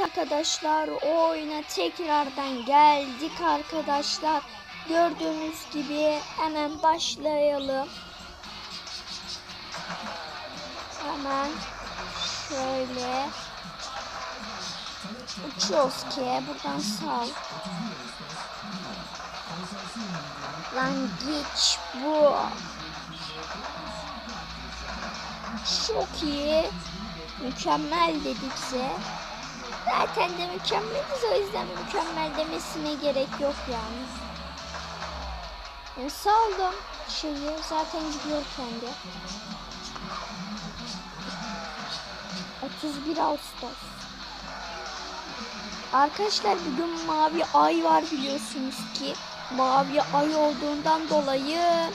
Evet arkadaşlar oyuna tekrardan geldik arkadaşlar. Gördüğünüz gibi hemen başlayalım. Hemen şöyle uçuyoruz ki buradan sal. Lan geç bu. Çok iyi. Mükemmel dedikse. Zaten de mükemmeliz o yüzden mükemmel demesine gerek yok yani. yani saldım şeyi zaten gidiyor kendi. 31 Ağustos. Arkadaşlar bugün mavi ay var biliyorsunuz ki. Mavi ay olduğundan dolayı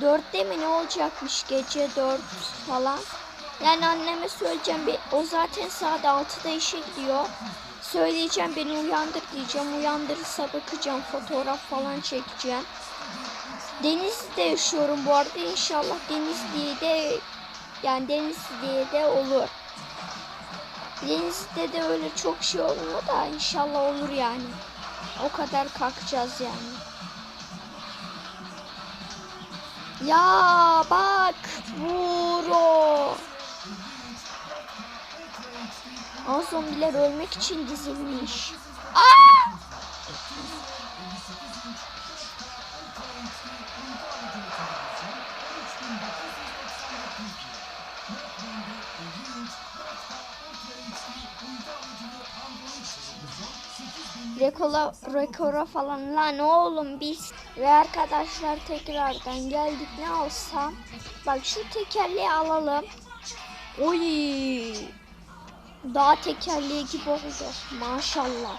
4'te mi ne olacakmış gece 4 falan. Yani anneme söyleyeceğim. O zaten saat 6'da işe gidiyor. Söyleyeceğim beni uyandır diyeceğim. Uyandırırsa bakacağım. Fotoğraf falan çekeceğim. Denizli'de yaşıyorum bu arada. İnşallah Denizli'de de yani Denizli'de de olur. Denizli'de de öyle çok şey olmuyor da inşallah olur yani. O kadar kalkacağız yani. Ya bak Buro. O zombiler ölmek için dizilmiş. Aa! Rekora, rekora falan lan oğlum biz ve arkadaşlar tekrardan geldik ne alsam bak şu tekerleği alalım oy daha tekerleği gibi oldu maşallah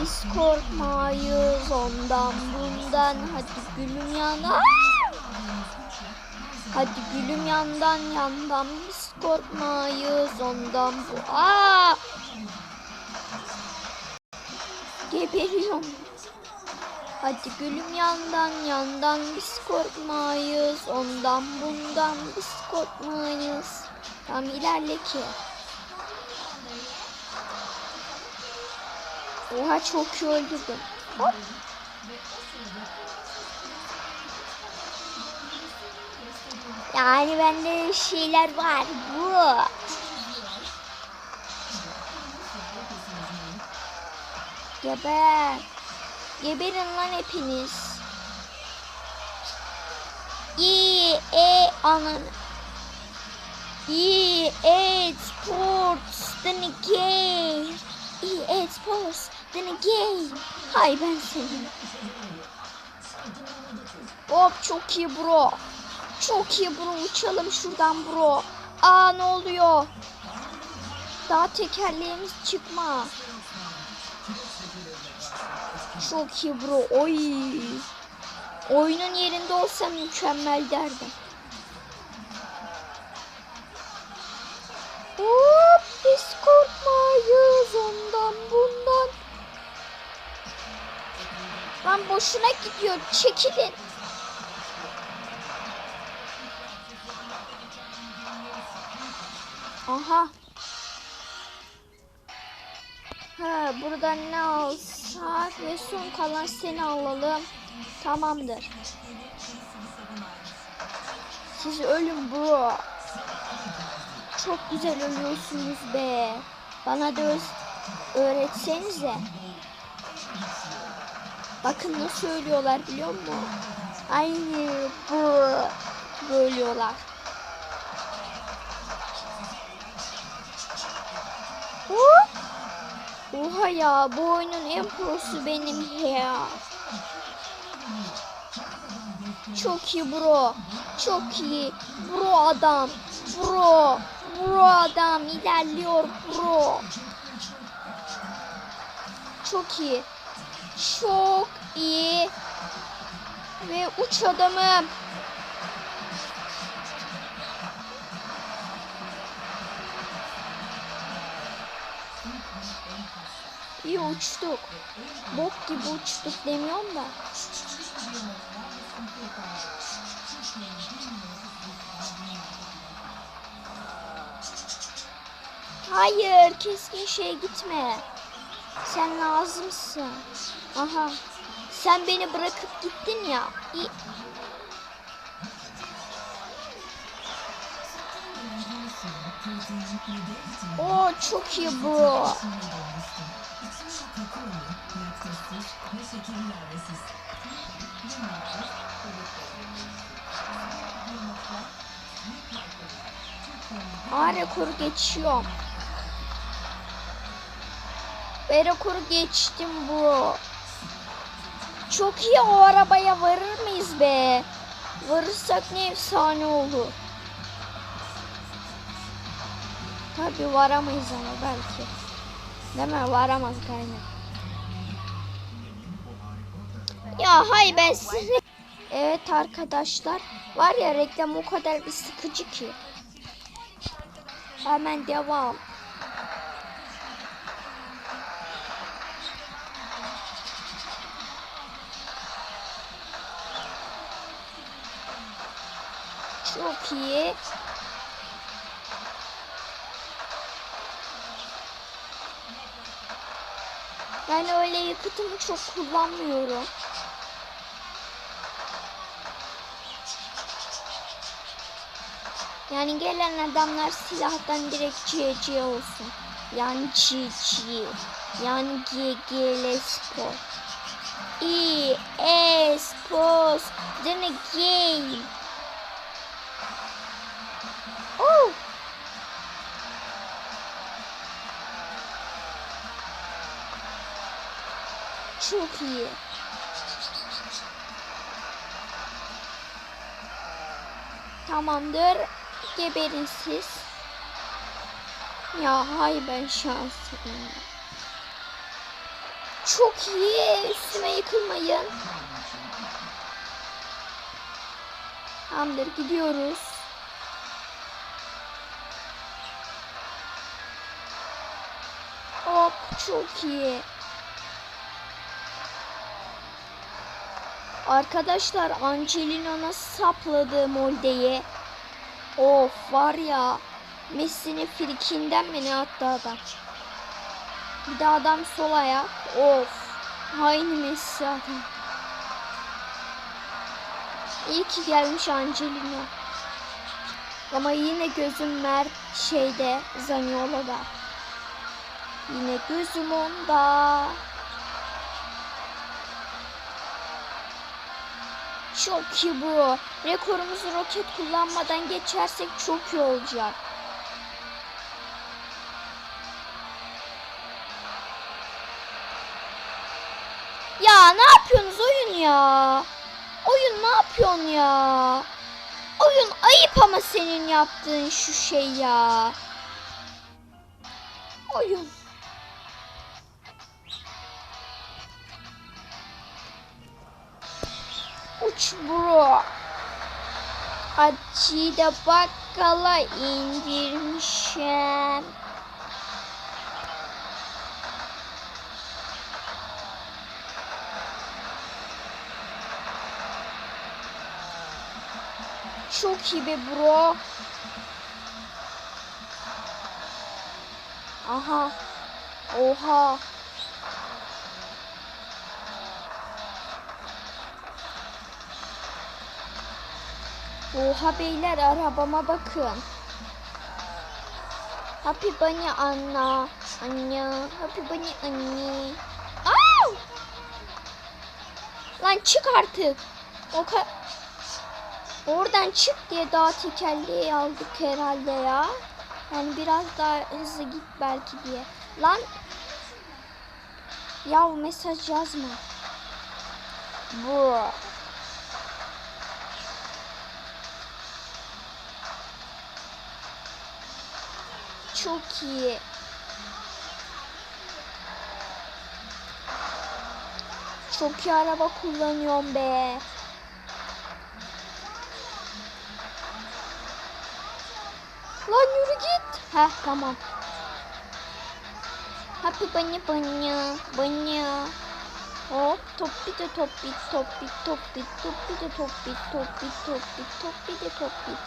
biz korkmayız ondan bundan hadi gülüm yana Hadi gülüm yandan yandan biz korkmayız ondan bu. Aa! Geberiyorum. Hadi gülüm yandan yandan biz korkmayız ondan bundan biz korkmayız. Tam ilerle ki. Oha çok iyi öldürdüm. Hop. Yani bende şeyler var. Bu. Geber. Geberin lan hepiniz. İyi, e, anan. İyi, e, sports, then again. İyi, e, sports, then again. Hay ben seni. Hop çok iyi bro. Çok iyi bro uçalım şuradan bro. Aa ne oluyor? Daha tekerleğimiz çıkma. Çok iyi bro. Oy. Oyunun yerinde olsam mükemmel derdim. Hop biz korkmayız ondan bundan. Lan boşuna gidiyor. Çekilin. Aha. Ha, buradan ne alsak ve son kalan seni alalım. Tamamdır. Siz ölün bro. Çok güzel ölüyorsunuz be. Bana da öğretsenize. Bakın nasıl ölüyorlar biliyor musun? Aynı bro ölüyorlar. Hop. Oha ya bu oyunun en prosu benim ya. Çok iyi bro. Çok iyi. Bro adam. Bro. Bro adam ilerliyor bro. Çok iyi. Çok iyi. Ve uç adamım. İyi uçtuk. Bok gibi uçtuk demiyorum da. Hayır, keskin şey gitme. Sen lazımsın. Aha. Sen beni bırakıp gittin ya. İyi. Oo çok iyi bu. Aa rekoru geçiyorum. Ve rekoru geçtim bu. Çok iyi o arabaya varır mıyız be? Varırsak ne efsane olur. Tabi varamayız ama belki. Değil mi? Varamaz kaynak. Ya hay ben sizi... Evet arkadaşlar. Var ya reklam o kadar bir sıkıcı ki. Hemen devam. Çok iyi. Ben öyle yakıtımı çok kullanmıyorum. Yani gelen adamlar silahtan direkt CC olsun. Yani GG. Yani GGL Spor. EA Sports. Then a game. Oh. Çok iyi. Tamamdır. Geberin siz. Ya hay ben şanslıyım. Çok iyi. Üstüme yıkılmayın. Tamamdır gidiyoruz. Hop çok iyi. Arkadaşlar Angelino'na sapladı Molde'yi. Of var ya. Messi'nin frikinden mi ne attı adam. Bir de adam sol ayak. Of. Aynı Messi adam. İyi ki gelmiş Angelino. Ama yine gözüm Mert şeyde Zaniolo'da. Yine gözüm onda. Çok iyi bu. Rekorumuzu roket kullanmadan geçersek çok iyi olacak. Ya ne yapıyorsunuz oyun ya? Oyun ne yapıyorsun ya? Oyun ayıp ama senin yaptığın şu şey ya. Oyun. Uç bro. Acıyı da bakkala indirmişim. Çok iyi be bro. Aha. Oha. Oha beyler arabama bakın. Happy Bunny Anna. Anne. Happy Bunny anne. Aa! Lan çık artık. O Oradan çık diye daha tekerleği aldık herhalde ya. Yani biraz daha hızlı git belki diye. Lan. Ya mesaj yazma. Bu. Çok iyi. Çok iyi araba kullanıyorum be. Lan yürü git. Heh tamam. Happy bunny bunny bunny. Hop top bir de top bit top bit top bit top bir de top bit top bit top bit top bir de top bit.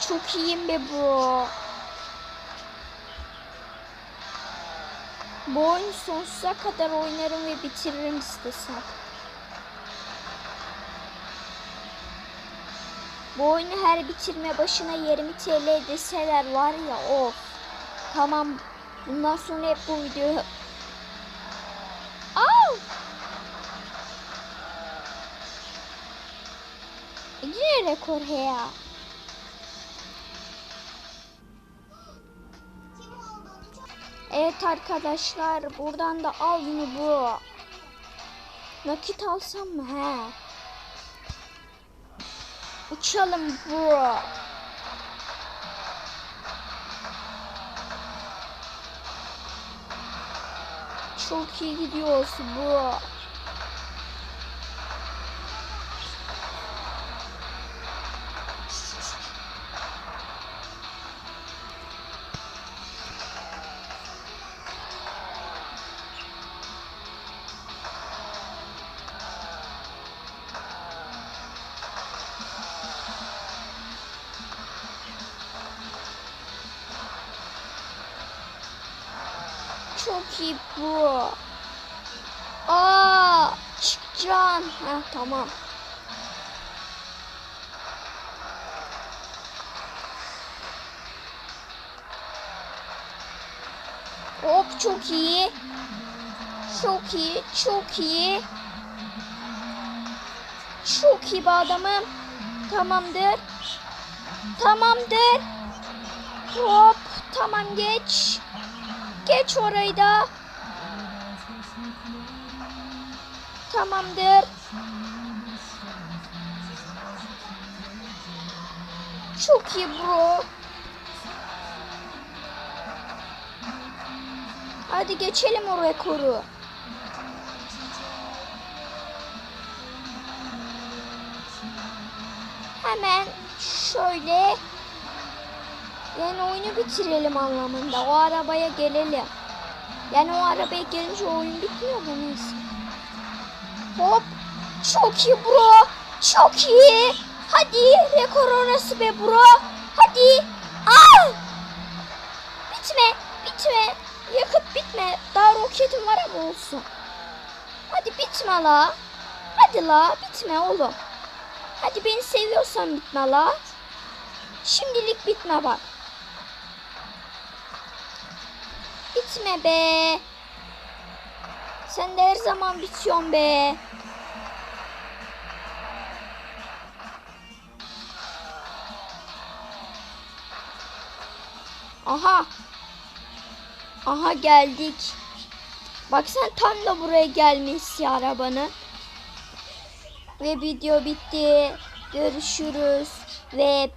Çok iyiyim be bro. Bu oyunu sonsuza kadar oynarım ve bitiririm istesem. Bu oyunu her bitirme başına 20 TL deseler var ya of. Tamam. Bundan sonra hep bu videoyu... Au! Yine rekor. Evet arkadaşlar buradan da al bunu bu. Nakit alsam mı he? Uçalım bu. Çok iyi gidiyoruz bu. Çok iyi bu. Aa, çıkacaksın. Heh, tamam. Hop çok iyi. Çok iyi, çok iyi. Çok iyi be adamım. Tamamdır. Tamamdır. Hop, tamam geç. Geç orayı da. Tamamdır. Çok iyi bro. Hadi geçelim o rekoru. Hemen şöyle yani oyunu bitirelim anlamında. O arabaya gelelim. Yani o arabaya gelince oyun bitmiyor mu neyse. Hop. Çok iyi bro. Çok iyi. Hadi rekor orası be bro. Hadi. Aa! Bitme. Bitme. Yakıt bitme. Daha roketim var ama olsun. Hadi bitme la. Hadi la bitme oğlum. Hadi beni seviyorsan bitme la. Şimdilik bitme bak. Bitme be. Sen de her zaman bitiyorsun be. Aha. Aha geldik. Bak sen tam da buraya gelmişsin arabanı. Ve video bitti. Görüşürüz. Ve